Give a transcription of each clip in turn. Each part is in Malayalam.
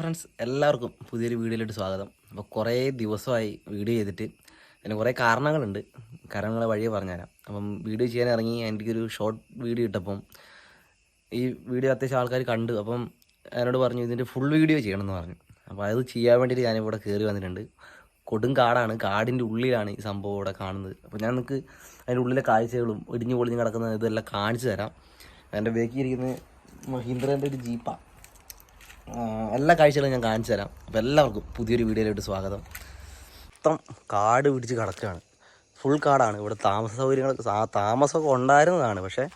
ഫ്രണ്ട്സ് എല്ലാവർക്കും പുതിയൊരു വീഡിയോയിലോട്ട് സ്വാഗതം. അപ്പോൾ കുറേ ദിവസമായി വീഡിയോ ചെയ്തിട്ട് അതിന് കുറേ കാരണങ്ങളുണ്ട്. കാരണങ്ങളെ വഴിയെ പറഞ്ഞുതരാം. അപ്പം വീഡിയോ ചെയ്യാൻ ഇറങ്ങി എനിക്കൊരു ഷോർട്ട് വീഡിയോ ഇട്ടപ്പം ഈ വീഡിയോ അത്യാവശ്യം ആൾക്കാർ കണ്ടു. അപ്പം എന്നോട് പറഞ്ഞു ഇതിന്റെ ഫുൾ വീഡിയോ ചെയ്യണമെന്ന് പറഞ്ഞു. അപ്പോൾ അത് ചെയ്യാൻ വേണ്ടിയിട്ട് ഞാനിവിടെ കയറി വന്നിട്ടുണ്ട്. കൊടും കാടാണ്. കാടിന്റെ ഉള്ളിലാണ് ഈ സംഭവം ഇവിടെ കാണുന്നത്. അപ്പോൾ ഞാൻ നിങ്ങൾക്ക് അതിന്റെ ഉള്ളിലെ കാഴ്ചകളും ഇടിഞ്ഞു പൊളിഞ്ഞ് കിടക്കുന്ന ഇതെല്ലാം കാണിച്ചു തരാം. എന്റെ ബേക്കിൽ മഹീന്ദ്രന്റെ ഒരു ജീപ്പാണ് എല്ലാ കാഴ്ചകളും ഞാൻ കാണിച്ചു തരാം. അപ്പോൾ എല്ലാവർക്കും പുതിയൊരു വീഡിയോയിലോട്ട് സ്വാഗതം. മൊത്തം കാട് പിടിച്ച് കിടക്കുകയാണ്. ഫുൾ കാടാണ്. ഇവിടെ താമസ സൗകര്യങ്ങൾ സാ- താമസമൊക്കെ ഉണ്ടായിരുന്നതാണ്. പക്ഷേ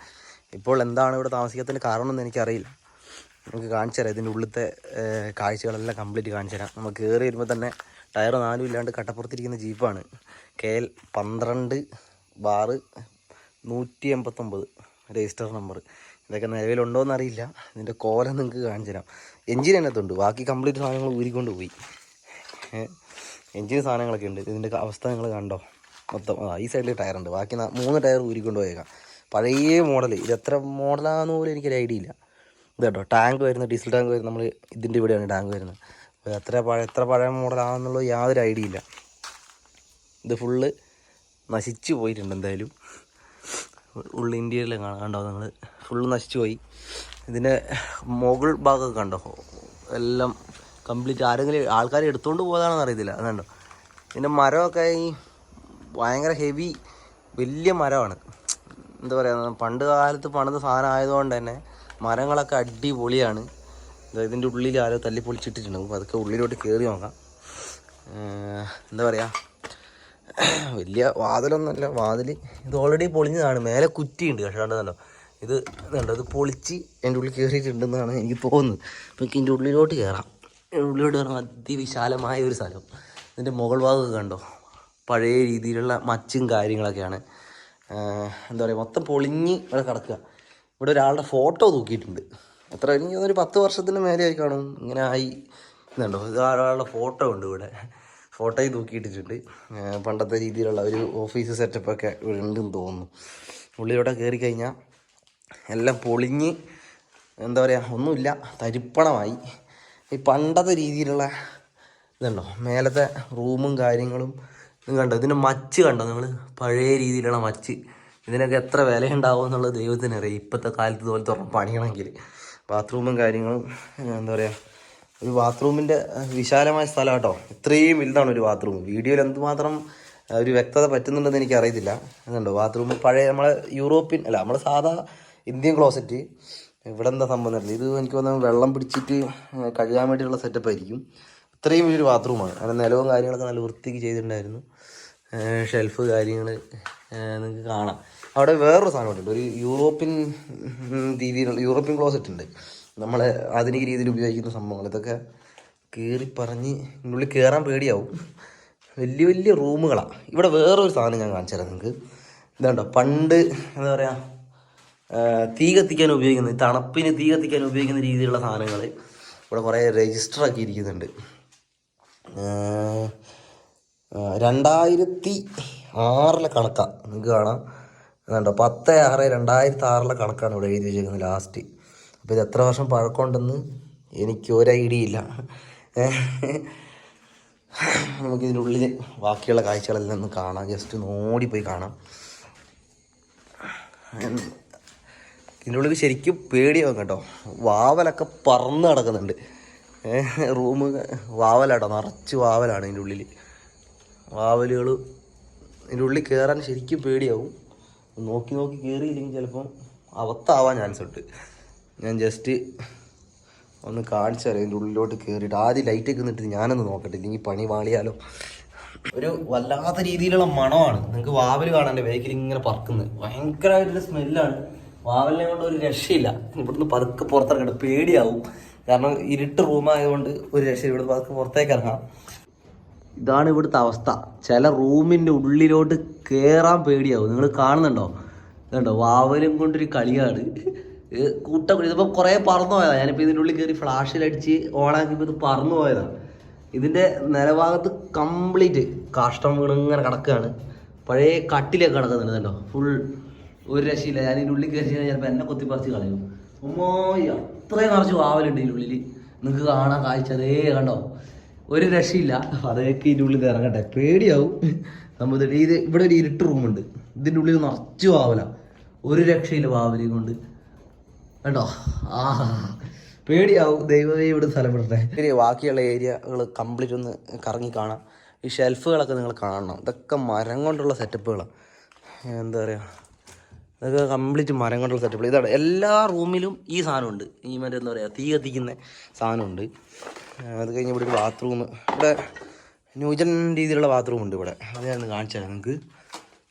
ഇപ്പോൾ എന്താണ് ഇവിടെ താമസിക്കാത്തതിന് കാരണമെന്ന് എനിക്കറിയില്ല. നമുക്ക് കാണിച്ചു തരാം. ഇതിന്റെ ഉള്ളിലത്തെ കാഴ്ചകളെല്ലാം കംപ്ലീറ്റ് കാണിച്ചു തരാം. നമ്മൾ കയറി വരുമ്പോൾ തന്നെ ടയർ നാലും ഇല്ലാണ്ട് കട്ടപ്പുറത്തിരിക്കുന്ന ജീപ്പാണ്. കെ എൽ പന്ത്രണ്ട് ബാറ് നൂറ്റി എൺപത്തൊമ്പത് രജിസ്റ്റർ നമ്പർ. ഇതൊക്കെ നിലവിലുണ്ടോയെന്നറിയില്ല ഇതിന്റെ കോലം നിങ്ങൾക്ക് കാണിച്ചു തരാം. എഞ്ചിൻ അതിനകത്തുണ്ട് ബാക്കി കംപ്ലീറ്റ് സാധനങ്ങൾ ഊരിക്കൊണ്ട് പോയി. എഞ്ചിൻ സാധനങ്ങളൊക്കെ ഉണ്ട്. ഇതിന്റെ അവസ്ഥ നിങ്ങൾ കണ്ടോ? മൊത്തം ആ ഈ സൈഡിൽ ടയറുണ്ട്. ബാക്കി മൂന്ന് ടയർ ഊരിക്കൊണ്ട് പോയേക്കാം. പഴയ മോഡൽ ഇത് എത്ര മോഡലാണെന്ന് പോലും എനിക്കൊരു ഐഡിയ ഇല്ല. ഇത് കേട്ടോ ടാങ്ക് വരുന്നത് ഡീസൽ ടാങ്ക് വരുന്നത് നമ്മൾ ഇതിന്റെ ഇവിടെയാണ് ടാങ്ക് വരുന്നത്. അപ്പോൾ എത്ര പഴയ എത്ര പഴയ മോഡലാണെന്നുള്ളത് യാതൊരു ഐഡിയ ഇല്ല. ഇത് ഫുള്ള് നശിച്ചു പോയിട്ടുണ്ട് എന്തായാലും. ഉള്ള ഇന്ത്യയിൽ കണ്ടോ? നിങ്ങൾ ഫുള്ള് നശിച്ചു പോയി. ഇതിന്റെ മുകൾ ഭാഗമൊക്കെ കണ്ടോ? എല്ലാം കംപ്ലീറ്റ് ആരെങ്കിലും ആൾക്കാർ എടുത്തുകൊണ്ട് പോകാതാണെന്ന് അറിയത്തില്ല. അതുണ്ടോ ഇതിന്റെ മരമൊക്കെ ഈ ഭയങ്കര ഹെവി വലിയ മരമാണ്. എന്താ പറയുക പണ്ട് കാലത്ത് പണിത സാധനം ആയതുകൊണ്ട് തന്നെ മരങ്ങളൊക്കെ അടിപൊളിയാണ്. ഇതിന്റെ ഉള്ളിൽ ആരോ തല്ലി പൊളിച്ചിട്ടിട്ടുണ്ട്. അപ്പോൾ അതൊക്കെ ഉള്ളിലോട്ട് കയറി നോക്കാം. എന്താ പറയുക വലിയ വാതിലൊന്നുമല്ല. വാതിൽ ഇത് ഓൾറെഡി പൊളിഞ്ഞതാണ്. മേലെ കുറ്റിയുണ്ട്. കേട്ടോ ഇത് ഇതുണ്ട് ഇത് പൊളിച്ച് എന്റെ ഉള്ളിൽ കയറിയിട്ടുണ്ടെന്നാണ് എനിക്ക് തോന്നുന്നത്. അപ്പോൾ എനിക്ക് ഇതിന്റെ ഉള്ളിലോട്ട് കയറാം. എന്റെ ഉള്ളിലോട്ട് കയറാൻ അതിവിശാലമായ ഒരു സ്ഥലം. ഇതിന്റെ മുകൾ ഭാഗമൊക്കെ കണ്ടോ? പഴയ രീതിയിലുള്ള മച്ചും കാര്യങ്ങളൊക്കെയാണ്. എന്താ പറയുക മൊത്തം പൊളിഞ്ഞ് ഇവിടെ കിടക്കുക. ഇവിടെ ഒരാളുടെ ഫോട്ടോ തൂക്കിയിട്ടുണ്ട്. എത്ര എനിക്ക് ഒരു പത്ത് വർഷത്തിന് മേലെ ആയി കാണും ഇങ്ങനെ ആയി. ഇതുണ്ടോ? ഇത് ഒരാളുടെ ഫോട്ടോ ഉണ്ട് ഇവിടെ. ഫോട്ടോയിൽ തൂക്കിയിട്ടിട്ടുണ്ട്. പണ്ടത്തെ രീതിയിലുള്ള ഒരു ഓഫീസ് സെറ്റപ്പൊക്കെ ഇവിടെ ഉണ്ടെന്ന് തോന്നുന്നു. ഉള്ളിലോട്ട് കയറി കഴിഞ്ഞാൽ എല്ലാം പൊളിഞ്ഞ് എന്താ പറയുക ഒന്നുമില്ല തരിപ്പണമായി. ഈ പണ്ടത്തെ രീതിയിലുള്ള ഇതുണ്ടോ? മേലത്തെ റൂമും കാര്യങ്ങളും കണ്ടോ? ഇതിന്റെ മച്ച് കണ്ടോ നിങ്ങൾ? പഴയ രീതിയിലുള്ള മച്ച്. ഇതിനൊക്കെ എത്ര വിലയുണ്ടാവും എന്നുള്ളത് ദൈവത്തിന് അറിയാം. ഇപ്പോഴത്തെ കാലത്ത് ഇതുപോലെ തുറന്ന് പണിയണമെങ്കിൽ. ബാത്റൂമും കാര്യങ്ങളും എന്താ പറയുക ഒരു ബാത്റൂമിന്റെ വിശാലമായ സ്ഥലം കേട്ടോ. ഇത്രയും വലുതാണ് ഒരു ബാത്റൂം. വീഡിയോയിൽ എന്തുമാത്രം ഒരു വ്യക്തത പറ്റുന്നുണ്ടെന്ന് എനിക്ക് അറിയത്തില്ല അതുണ്ടോ ബാത്റൂം പഴയ നമ്മളെ യൂറോപ്യൻ അല്ല നമ്മളെ സാധാ ഇന്ത്യൻ ക്ലോസറ്റ് ഇവിടെ എന്താ സംഭവം ഇത് എനിക്ക് തോന്നുന്നത് വെള്ളം പിടിച്ചിട്ട് കഴുകാൻ വേണ്ടിയിട്ടുള്ള സെറ്റപ്പ് ആയിരിക്കും. ഇത്രയും വലിയൊരു ബാത്റൂമാണ് അങ്ങനെ നിലവും കാര്യങ്ങളൊക്കെ നല്ല വൃത്തിക്ക് ചെയ്തിട്ടുണ്ടായിരുന്നു. ഷെൽഫ് കാര്യങ്ങൾ നിങ്ങൾക്ക് കാണാം. അവിടെ വേറൊരു സാധനം ഉണ്ട്. ഒരു യൂറോപ്യൻ രീതിയിലുള്ള യൂറോപ്യൻ ക്ലോസറ്റ് ഉണ്ട്. നമ്മളെ ആധുനിക രീതിയിൽ ഉപയോഗിക്കുന്ന സംഭവങ്ങൾ. ഇതൊക്കെ കയറി പറഞ്ഞ് ഉള്ളിൽ കയറാൻ പേടിയാവും. വലിയ വലിയ റൂമുകളാണ് ഇവിടെ വേറൊരു സാധനം ഞാൻ കാണിച്ചു തരാം നിങ്ങൾക്ക്. ഇതാണ്ടോ പണ്ട് എന്താ പറയുക തീ കത്തിക്കാൻ ഉപയോഗിക്കുന്ന തണുപ്പിന് തീ കത്തിക്കാൻ ഉപയോഗിക്കുന്ന രീതിയിലുള്ള സാധനങ്ങൾ ഇവിടെ കുറേ രജിസ്റ്റർ ആക്കി ഇരിക്കുന്നുണ്ട്. ഏർ, ആ, രണ്ടായിരത്തി ആറിലെ കണക്കാണ് നിങ്ങൾക്ക് കാണാം. എന്നുണ്ടോ പത്ത് ആറ് രണ്ടായിരത്തി ആറിലെ കണക്കാണ് ഇവിടെ എഴുതി വെച്ചിരിക്കുന്നത് ലാസ്റ്റ് അപ്പോൾ ഇത് എത്ര വർഷം പഴക്കമുണ്ടെന്ന് എനിക്ക് ഒരു ഐഡിയ ഇല്ല. നമുക്കിതിനുള്ളിൽ ബാക്കിയുള്ള കാഴ്ചകളെല്ലാം ഒന്ന് കാണാം. ജസ്റ്റ് ഒന്ന് ഓടിപ്പോയി കാണാം. ഇതിന്റെ ഉള്ളിൽ ശരിക്കും പേടിയാവും കേട്ടോ. വാവലൊക്കെ പറന്ന് കിടക്കുന്നുണ്ട് റൂം വാവലാട്ടോ നിറച്ച് വാവലാണ് ഇതിന്റെ ഉള്ളിൽ വാവലുകൾ ഇതിന്റെ ഉള്ളിൽ കയറാൻ ശരിക്കും പേടിയാവും. നോക്കി നോക്കി കയറിയില്ലെങ്കിൽ ചിലപ്പം അവത്താവാൻ ചാൻസ് ഉണ്ട്. ഞാൻ ജസ്റ്റ് ഒന്ന് കാണിച്ചു തരാം ഇതിന്റെ ഉള്ളിലോട്ട് കയറിയിട്ട് ആദ്യം ലൈറ്റൊക്കെ നിന്നിട്ട് ഞാനൊന്ന് നോക്കട്ടെ. ഇല്ലെങ്കിൽ പണി വാളിയാലോ ഒരു വല്ലാത്ത രീതിയിലുള്ള മണമാണ്. നിങ്ങൾക്ക് വാവൽ കാണാന്റെ വേക്കിൽ ഇങ്ങനെ പറക്കുന്നത്. ഭയങ്കരമായിട്ടുള്ള സ്മെല്ലാണ് വാവലിനെ കൊണ്ട് ഒരു രക്ഷയില്ല. ഇവിടുന്ന് പതുക്കെ പുറത്തിറങ്ങണം. പേടിയാവും. കാരണം ഇരുട്ട് റൂമായതുകൊണ്ട് ഒരു രക്ഷ ഇവിടുന്ന് പതുക്കെ പുറത്തേക്ക് ഇറങ്ങാം ഇതാണ് ഇവിടുത്തെ അവസ്ഥ. ചില റൂമിന്റെ ഉള്ളിലോട്ട് കയറാൻ പേടിയാവും. നിങ്ങൾ കാണുന്നുണ്ടോ? ഇതുണ്ടോ? വാവലും കൊണ്ടൊരു കളിയാണ്. കൂട്ടം ഇതിപ്പോൾ കുറേ പറന്നു പോയതാണ് ഞാനിപ്പോൾ ഇതിന്റെ ഉള്ളിൽ കയറി ഫ്ലാഷിലടിച്ച് ഓണാക്കിയപ്പോൾ ഇത് പറന്നു പോയതാണ് ഇതിന്റെ നിലഭാഗത്ത് കംപ്ലീറ്റ് കാഷ്ടം വീണ് ഇങ്ങനെ കിടക്കുകയാണ്. പഴയ കട്ടിലൊക്കെ കിടക്കുന്നുണ്ട്. ഫുൾ ഒരു രക്ഷയില്ല. ഞാൻ ഇതിന്റെ ഉള്ളിൽ കയറി കഴിഞ്ഞാൽ ചിലപ്പോൾ എന്നെ കൊത്തിപ്പറിച്ച് കളയും. ഉമ്മോ അത്രയും നിറച്ച് വാവലുണ്ട് ഇതിന്റെ ഉള്ളിൽ നിങ്ങൾക്ക് കാണാൻ കാഴ്ച അതേ കണ്ടോ? ഒരു രക്ഷയില്ല. അതൊക്കെ ഇതിന്റെ ഉള്ളിൽ ഇറങ്ങട്ടെ. പേടിയാവും. നമ്മൾ ഇത് ഇവിടെ ഒരു ഇരുട്ട് റൂമുണ്ട് ഇതിന്റെ ഉള്ളിൽ നിറച്ച് വാവല. ഒരു രക്ഷയില്ല വാവലി കൊണ്ട്. കണ്ടോ? ആ പേടിയാവും. ദൈവമേ ഇവിടെ സ്ഥലം വിടട്ടെ. ശരി ബാക്കിയുള്ള ഏരിയകൾ കംപ്ലീറ്റ് ഒന്ന് കറങ്ങി കാണാം. ഈ ഷെൽഫുകളൊക്കെ നിങ്ങൾ കാണണം. ഇതൊക്കെ മരം കൊണ്ടുള്ള സെറ്റപ്പുകളാണ് എന്താ പറയുക ഇതൊക്കെ കംപ്ലീറ്റ് മരം കൊണ്ടുള്ള സെറ്റപ്പ് ഇതാണ്. എല്ലാ റൂമിലും ഈ സാധനമുണ്ട്. ഈ മറ്റേ എന്താ പറയുക തീ കത്തിക്കുന്ന സാധനമുണ്ട്. അത് കഴിഞ്ഞ് ഇവിടെ ഒരു ബാത്റൂം ഇവിടെ ന്യൂജൻ രീതിയിലുള്ള ബാത്റൂം ഉണ്ട് ഇവിടെ. അത് ഞാൻ കാണിച്ചു തരാം നിങ്ങൾക്ക്.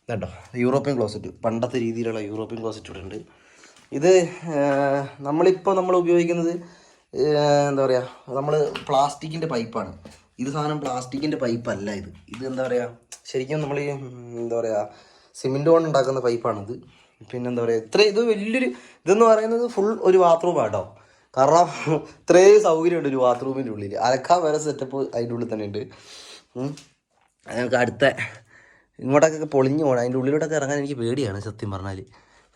കേട്ടോ യൂറോപ്യൻ ക്ലോസറ്റ് പണ്ടത്തെ രീതിയിലുള്ള യൂറോപ്യൻ ക്ലോസറ്റ് ഇവിടെ ഉണ്ട്. ഇത് നമ്മളിപ്പോൾ നമ്മൾ ഉപയോഗിക്കുന്നത് എന്താ പറയുക നമ്മൾ പ്ലാസ്റ്റിക്കിന്റെ പൈപ്പാണ്. ഇത് സാധനം പ്ലാസ്റ്റിക്കിന്റെ പൈപ്പല്ല ഇത്. ഇത് എന്താ പറയുക ശരിക്കും നമ്മൾ എന്താ പറയുക സിമെന്റ് കൊണ്ട് ഉണ്ടാക്കുന്ന പൈപ്പാണിത്. പിന്നെ എന്താ പറയുക ഇത്ര ഇത് വലിയൊരു ഇതെന്ന് പറയുന്നത് ഫുൾ ഒരു ബാത്റൂം ആട്ടോ കാരണം ഇത്രയും സൗകര്യമുണ്ട് ഒരു ബാത്റൂമിന്റെ ഉള്ളിൽ അലക്കാൻ വരെ സെറ്റപ്പ് അതിന്റെ ഉള്ളിൽ തന്നെ ഉണ്ട്. ഞങ്ങൾക്ക് അടുത്ത ഇങ്ങോട്ടൊക്കെ പൊളിഞ്ഞു പോകണം അതിന്റെ ഉള്ളിലോട്ടൊക്കെ ഇറങ്ങാൻ എനിക്ക് പേടിയാണ് സത്യം പറഞ്ഞാൽ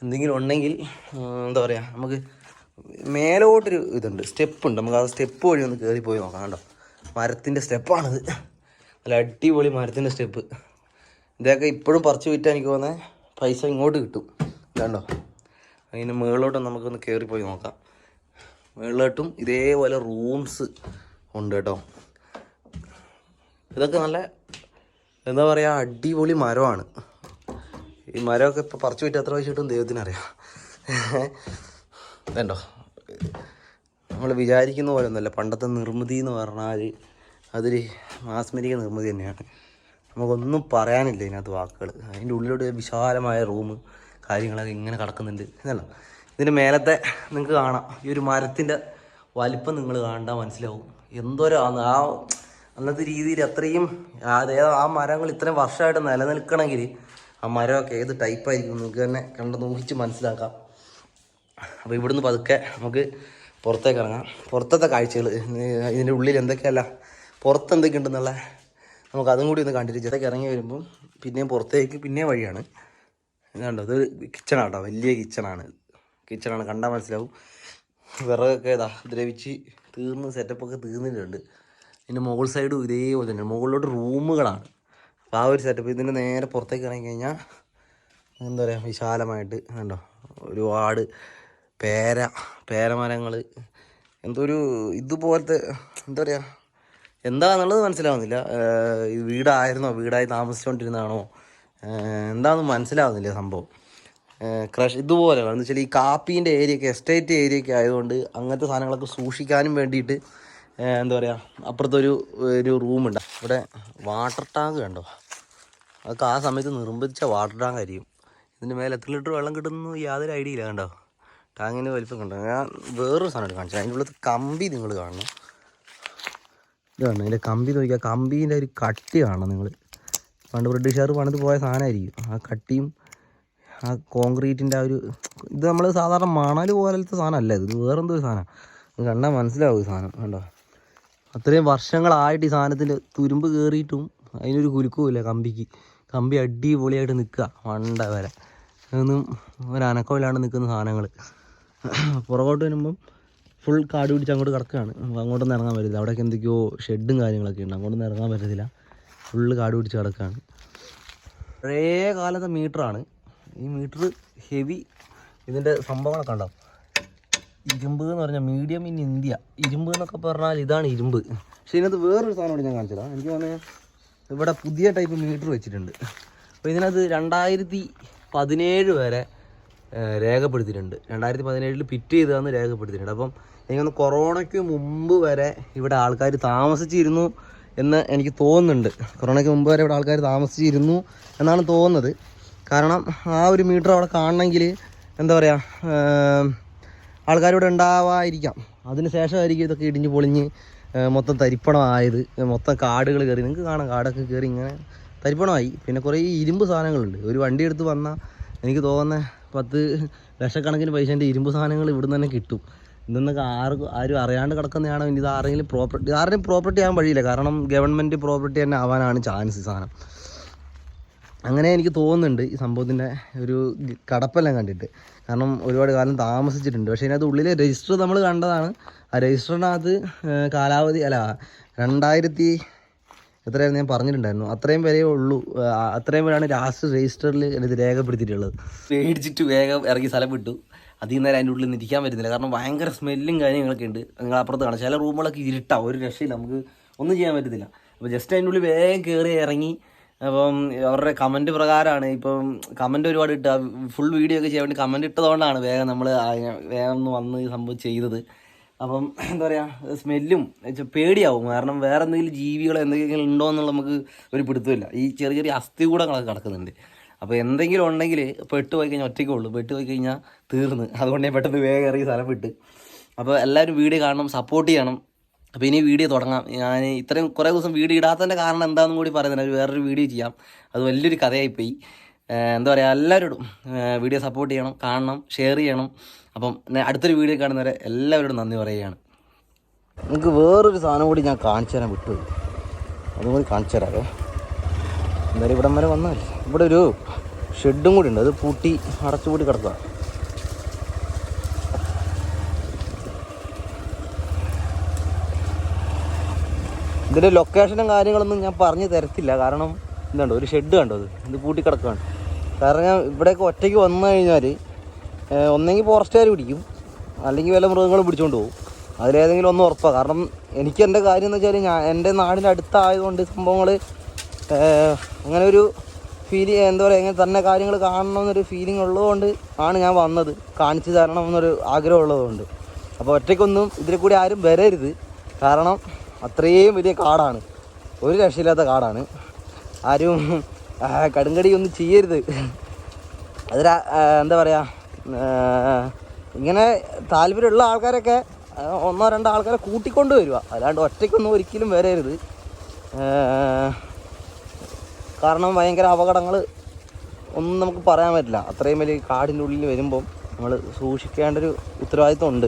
എന്തെങ്കിലും ഉണ്ടെങ്കിൽ എന്താ പറയുക നമുക്ക് മേലോട്ടൊരു ഇതുണ്ട്. സ്റ്റെപ്പ് ഉണ്ട്. നമുക്ക് ആ സ്റ്റെപ്പ് വഴി ഒന്ന് കയറി പോയി നോക്കാം കേട്ടോ മരത്തിന്റെ സ്റ്റെപ്പാണിത്. നല്ല അടിപൊളി മരത്തിന്റെ സ്റ്റെപ്പ്. ഇതൊക്കെ ഇപ്പോഴും പറിച്ചു വിറ്റാൽ എനിക്ക് തോന്നുന്നത് പൈസ ഇങ്ങോട്ട് കിട്ടും. കണ്ടോ? അതിന് മുകളിലോട്ട് നമുക്കൊന്ന് കയറിപ്പോയി പോയി നോക്കാം. മുകളിലോട്ടും ഇതേപോലെ റൂംസ് ഉണ്ട് കേട്ടോ. ഇതൊക്കെ നല്ല എന്താ പറയുക അടിപൊളി മരമാണ്. ഈ മരമൊക്കെ ഇപ്പോൾ പറിച്ചു പറ്റി എത്ര വെച്ചിട്ടും ദൈവത്തിനറിയാം. ഇതുണ്ടോ? നമ്മൾ വിചാരിക്കുന്ന പോലെ ഒന്നുമല്ല. പണ്ടത്തെ നിർമ്മിതി എന്ന് പറഞ്ഞാൽ അതൊരു മാസ്മരിക നിർമ്മിതി തന്നെയാണ്. നമുക്കൊന്നും പറയാനില്ല ഇതിനകത്ത് വാക്കുകൾ അതിന്റെ ഉള്ളിലോട്ട് വിശാലമായ റൂം കാര്യങ്ങളൊക്കെ ഇങ്ങനെ കിടക്കുന്നുണ്ട് എന്നല്ല. ഇതിന്റെ മേലത്തെ നിങ്ങൾക്ക് കാണാം. ഈ ഒരു മരത്തിന്റെ വലിപ്പം നിങ്ങൾ കണ്ടാൽ മനസ്സിലാവും. എന്തോരാണ് ആ അന്നത്തെ രീതിയിൽ അത്രയും അതേ ആ മരങ്ങൾ ഇത്രയും വർഷമായിട്ട് നിലനിൽക്കണമെങ്കിൽ ആ മരമൊക്കെ ഏത് ടൈപ്പായിരിക്കും നിങ്ങൾക്ക് തന്നെ കണ്ട് നോക്കിച്ച് മനസ്സിലാക്കാം. അപ്പോൾ ഇവിടുന്ന് പതുക്കെ നമുക്ക് പുറത്തേക്ക് ഇറങ്ങാം. പുറത്തത്തെ കാഴ്ചകൾ ഇതിന്റെ ഉള്ളിൽ എന്തൊക്കെയല്ല പുറത്ത് എന്തൊക്കെ ഉണ്ടെന്നുള്ള നമുക്ക് അതും കൂടി ഒന്ന് കണ്ടിട്ട് ചെറുതൊക്കെ ഇറങ്ങി വരുമ്പം പിന്നെയും പുറത്തേക്ക് പിന്നെയും വഴിയാണ്. ഇതുണ്ടോ? ഇത് കേട്ടോ വലിയ കിച്ചണാണ്. കിച്ചണാണ്. കണ്ടാൽ മനസ്സിലാവും. വിറകൊക്കെ ഇതാ ദ്രവിച്ച് തീർന്ന് സെറ്റപ്പൊക്കെ തീർന്നിട്ടുണ്ട്. ഇതിന്റെ മുകൾ സൈഡും ഇതേപോലെ തന്നെ. മുകളിലോട്ട് റൂമുകളാണ്. അപ്പോൾ ആ ഒരു സെറ്റപ്പ് ഇതിന്റെ നേരെ പുറത്തേക്ക് ഇറങ്ങി കഴിഞ്ഞാൽ എന്താ പറയുക വിശാലമായിട്ട് കണ്ടോ? ഒരുപാട് പേര പേരമരങ്ങൾ എന്തൊരു ഇതുപോലത്തെ എന്താ പറയുക എന്താണെന്നുള്ളത് മനസ്സിലാവുന്നില്ല. വീടായിരുന്നോ? വീടായി താമസിച്ചുകൊണ്ടിരുന്നതാണോ എന്താണെന്ന് മനസ്സിലാവുന്നില്ല സംഭവം. ക്രഷ് ഇതുപോലെ എന്ന് വെച്ചാൽ ഈ കാപ്പീന്റെ ഏരിയയൊക്കെ എസ്റ്റേറ്റ് ഏരിയയൊക്കെ ആയതുകൊണ്ട് അങ്ങനത്തെ സാധനങ്ങളൊക്കെ സൂക്ഷിക്കാനും വേണ്ടിയിട്ട് എന്താ പറയുക അപ്പുറത്തൊരു ഒരു റൂമുണ്ട്. ഇവിടെ വാട്ടർ ടാങ്ക് കണ്ടോ? അതൊക്കെ ആ സമയത്ത് നിർമ്മിച്ച വാട്ടർ ടാങ്ക് ആയിരിക്കും. ഇതിന്റെ മേലെ എത്ര ലിറ്റർ വെള്ളം കിട്ടുന്നു യാതൊരു ഐഡിയ ഇല്ല കണ്ടോ? ടാങ്കിന് വലിപ്പം കണ്ടോ? ഞാൻ വേറൊരു സാധനം കാണിച്ചു അതിന്റെ ഉള്ളത് കമ്പി നിങ്ങൾ കാണണം. ഇതാണ് അതിന്റെ കമ്പി നോക്കിയാൽ കമ്പീന്റെ ഒരു കട്ടി കാണണം നിങ്ങൾ പണ്ട് ബ്രിട്ടീഷുകാർ പണിത് പോയ സാധനമായിരിക്കും. ആ കട്ടിയും ആ കോൺക്രീറ്റിന്റെ ആ ഒരു ഇത് നമ്മൾ സാധാരണ മണൽ പോലത്തെ സാധനമല്ല ഇത്. വേറെന്തോ ഒരു സാധനം. കണ്ടാൽ മനസ്സിലാവും സാധനം. കണ്ടോ? അത്രയും വർഷങ്ങളായിട്ട് ഈ സാധനത്തിൽ തുരുമ്പ് കയറിയിട്ടും അതിനൊരു കുലുക്കുമില്ല കമ്പിക്ക്. കമ്പി അടിപൊളിയായിട്ട് നിൽക്കുക വണ്ട വരെ. അതൊന്നും ഒരനക്കമില്ലാണ്ട് നിൽക്കുന്ന സാധനങ്ങൾ പുറകോട്ട് വരുമ്പം ഫുൾ കാട് പിടിച്ച് അങ്ങോട്ട് കിടക്കുകയാണ് അങ്ങോട്ടൊന്നും ഇറങ്ങാൻ പറ്റത്തില്ല. അവിടെയൊക്കെ എന്തൊക്കെയോ ഷെഡും കാര്യങ്ങളൊക്കെ ഉണ്ട്. അങ്ങോട്ടൊന്നും ഇറങ്ങാൻ പറ്റത്തില്ല. ഫുള്ള് കാട് പിടിച്ച് കിടക്കുകയാണ് പഴയ കാലത്തെ മീറ്ററാണ്. ഈ മീറ്റർ ഹെവി ഇതിന്റെ സംഭവങ്ങളൊക്കെ ഉണ്ടാവും ഇരുമ്പ് എന്ന് പറഞ്ഞാൽ മീഡിയം ഇൻ ഇന്ത്യ. ഇരുമ്പ് എന്നൊക്കെ പറഞ്ഞാൽ ഇതാണ് ഇരുമ്പ്. പക്ഷേ ഇതിനകത്ത് വേറൊരു സാധനം കൂടി ഞാൻ കാണിച്ചതാ എനിക്ക് തോന്നുന്നത് ഇവിടെ പുതിയ ടൈപ്പ് മീറ്റർ വെച്ചിട്ടുണ്ട്. അപ്പോൾ ഇതിനകത്ത് രണ്ടായിരത്തി പതിനേഴ് വരെ രേഖപ്പെടുത്തിയിട്ടുണ്ട്. രണ്ടായിരത്തി പതിനേഴിൽ പിറ്റ് ചെയ്തതെന്ന് രേഖപ്പെടുത്തിയിട്ടുണ്ട്. അപ്പം എനിക്കൊന്ന് കൊറോണയ്ക്ക് മുമ്പ് വരെ ഇവിടെ ആൾക്കാർ താമസിച്ചിരുന്നു. എന്ന് എനിക്ക് തോന്നുന്നുണ്ട്. കൊറോണയ്ക്ക് മുമ്പ് വരെ ഇവിടെ ആൾക്കാർ താമസിച്ചിരുന്നു എന്നാണ് തോന്നുന്നത്. കാരണം ആ ഒരു മീറ്റർ അവിടെ കാണണമെങ്കിൽ എന്താ പറയുക ആൾക്കാരിവിടെ ഉണ്ടാവാതിരിക്കാം. അതിന് ശേഷമായിരിക്കും ഇതൊക്കെ ഇടിഞ്ഞ് പൊളിഞ്ഞ് മൊത്തം തരിപ്പണമായത്. മൊത്തം കാടുകൾ കയറി. നിങ്ങൾക്ക് കാണാം കാടൊക്കെ കയറി ഇങ്ങനെ തരിപ്പണമായി. പിന്നെ കുറേ ഇരുമ്പ് സാധനങ്ങളുണ്ട്. ഒരു വണ്ടി എടുത്ത് വന്നാൽ എനിക്ക് തോന്നുന്ന പത്ത് ലക്ഷക്കണക്കിന് പൈസേന്റെ ഇരുമ്പ് സാധനങ്ങൾ ഇവിടുന്ന് തന്നെ കിട്ടും. ഇതൊന്നൊക്കെ ആർക്കും ആരും അറിയാണ്ട് കിടക്കുന്നതാണോ ഇനി ഇത് ആരെങ്കിലും പ്രോപ്പർട്ടി ആരുടെയും പ്രോപ്പർട്ടി ആകാൻ വഴിയില്ല. കാരണം ഗവൺമെന്റ് പ്രോപ്പർട്ടി തന്നെ ആവാനാണ് ചാൻസ് സാധനം. അങ്ങനെ എനിക്ക് തോന്നുന്നുണ്ട് ഈ സംഭവത്തിന്റെ ഒരു കടപ്പെല്ലാം കണ്ടിട്ട്. കാരണം ഒരുപാട് കാലം താമസിച്ചിട്ടുണ്ട്. പക്ഷേ ഇതിനകത്ത് ഉള്ളിൽ രജിസ്റ്റർ നമ്മൾ കണ്ടതാണ്. ആ രജിസ്റ്ററിനകത്ത് കാലാവധി അല്ല രണ്ടായിരത്തി എത്രയായിരുന്നു ഞാൻ പറഞ്ഞിട്ടുണ്ടായിരുന്നു. അത്രയും വരെയേ ഉള്ളൂ. അത്രയും പേരാണ് ലാസ്റ്റ് രജിസ്റ്ററിൽ ഇത് രേഖപ്പെടുത്തിയിട്ടുള്ളത്. പേടിച്ചിട്ട് വേഗം ഇറങ്ങി സ്ഥലം വിട്ടു. അധികം നേരം അതിന്റെ ഉള്ളിൽ നിന്ന് ഇരിക്കാൻ പറ്റുന്നില്ല. കാരണം ഭയങ്കര സ്മെല്ലും കാര്യങ്ങളൊക്കെ ഉണ്ട്. നിങ്ങൾ അപ്പുറത്ത് കാണാം. ചില റൂമുകളൊക്കെ ഇരുട്ടാണ് ഒരു രക്ഷയില്ല. നമുക്ക് ഒന്നും ചെയ്യാൻ പറ്റത്തില്ല. അപ്പോൾ ജസ്റ്റ് അതിന്റെ ഉള്ളിൽ വേഗം കയറി ഇറങ്ങി. അപ്പം അവരുടെ കമന്റ് പ്രകാരമാണ് ഇപ്പം കമന്റ് ഒരുപാട് ഇട്ട. ഫുൾ വീഡിയോ ഒക്കെ ചെയ്യാൻ വേണ്ടി കമന്റ് ഇട്ടതുകൊണ്ടാണ് വേഗം നമ്മൾ വേഗം ഒന്ന് വന്ന് സംഭവം ചെയ്തത്. അപ്പം എന്താ പറയുക സ്മെല്ലും പേടിയാവും. കാരണം വേറെ എന്തെങ്കിലും ജീവികളോ എന്തെങ്കിലും ഉണ്ടോ എന്നുള്ള നമുക്ക് ഒരു പിടുത്തമില്ല. ഈ ചെറിയ ചെറിയ അസ്ഥികൂടങ്ങളൊക്കെ കിടക്കുന്നുണ്ട് അപ്പോൾ എന്തെങ്കിലും ഉണ്ടെങ്കിൽ പെട്ട് പോയി കഴിഞ്ഞാൽ ഒറ്റയ്ക്കേ ഉള്ളൂ. പെട്ട് പോയി കഴിഞ്ഞാൽ തീർന്ന്. അതുകൊണ്ട് ഞാൻ പെട്ടെന്ന് വേഗം ഇറങ്ങി സ്ഥലം വിട്ട്. അപ്പോൾ എല്ലാവരും വീഡിയോ കാണണം സപ്പോർട്ട് ചെയ്യണം. അപ്പോൾ ഇനി വീഡിയോ തുടങ്ങാം. ഞാൻ ഇത്രയും കുറേ ദിവസം വീഡിയോ ഇടാത്തതിന്റെ കാരണം എന്താണെന്നും കൂടി പറയുന്നത് ഒരു വേറൊരു വീഡിയോ ചെയ്യാം. അത് വലിയൊരു കഥയായിപ്പോയി. എന്താ പറയുക എല്ലാവരോടും വീഡിയോ സപ്പോർട്ട് ചെയ്യണം കാണണം ഷെയർ ചെയ്യണം. അപ്പം അടുത്തൊരു വീഡിയോ കാണുന്നവരെ എല്ലാവരോടും നന്ദി പറയുകയാണ്. നിങ്ങൾക്ക് വേറൊരു സാധനം കൂടി ഞാൻ കാണിച്ചു തരാൻ വിട്ടു. അതും കൂടി കാണിച്ചു തരാമേ എന്തായാലും ഇവിടം വരെ വന്നതല്ലേ? ഇവിടെ ഒരു ഷെഡും കൂടി ഉണ്ട്. അത് പൂട്ടി അടച്ചുപൂട്ടി കിടക്കുക ഇതിന്റെ ലൊക്കേഷനും കാര്യങ്ങളൊന്നും ഞാൻ പറഞ്ഞു തരത്തില്ല. കാരണം എന്താണ്ട് ഒരു ഷെഡ് കണ്ടോ അത്? ഇത് പൂട്ടി കിടക്കുകയാണ് കാരണം ഞാൻ ഇവിടെയൊക്കെ ഒറ്റയ്ക്ക് വന്നു കഴിഞ്ഞാൽ ഒന്നെങ്കിൽ ഫോറസ്റ്റുകാർ പിടിക്കും. അല്ലെങ്കിൽ വല്ല മൃഗങ്ങളും പിടിച്ചുകൊണ്ട് പോകും. അതിലേതെങ്കിലും ഒന്ന് ഉറപ്പാണ് കാരണം എനിക്ക് എന്റെ കാര്യം എന്ന് വെച്ചാൽ ഞാൻ എന്റെ നാടിന്റെ അടുത്തായതുകൊണ്ട് സംഭവങ്ങൾ അങ്ങനെ ഒരു ഫീൽ എന്താ പറയുക ഇങ്ങനെ തന്നെ കാര്യങ്ങൾ കാണണമെന്നൊരു ഫീലിംഗ് ഉള്ളതുകൊണ്ട് ആണ് ഞാൻ വന്നത്. കാണിച്ചു തരണം എന്നൊരു ആഗ്രഹം ഉള്ളതുകൊണ്ട്. അപ്പോൾ ഒറ്റയ്ക്കൊന്നും ഇതിൽ കൂടി ആരും വരരുത്. കാരണം അത്രയും വലിയ കാടാണ്. ഒരു രക്ഷയില്ലാത്ത കാടാണ്. ആരും കടുങ്കടിയൊന്നും ചെയ്യരുത്. അതൊരു ആ, എന്താ പറയുക ഇങ്ങനെ താല്പര്യമുള്ള ആൾക്കാരൊക്കെ ഒന്നോ രണ്ടോ ആൾക്കാരെ കൂട്ടിക്കൊണ്ട് വരിക. അല്ലാണ്ട് ഒറ്റയ്ക്കൊന്നും ഒരിക്കലും വരരുത്. കാരണം ഭയങ്കര അപകടങ്ങൾ ഒന്നും നമുക്ക് പറയാൻ പറ്റില്ല. അത്രയും വലിയ കാടിന്റെ ഉള്ളിൽ വരുമ്പം നമ്മൾ സൂക്ഷിക്കേണ്ട ഒരു ഉത്തരവാദിത്വം ഉണ്ട്.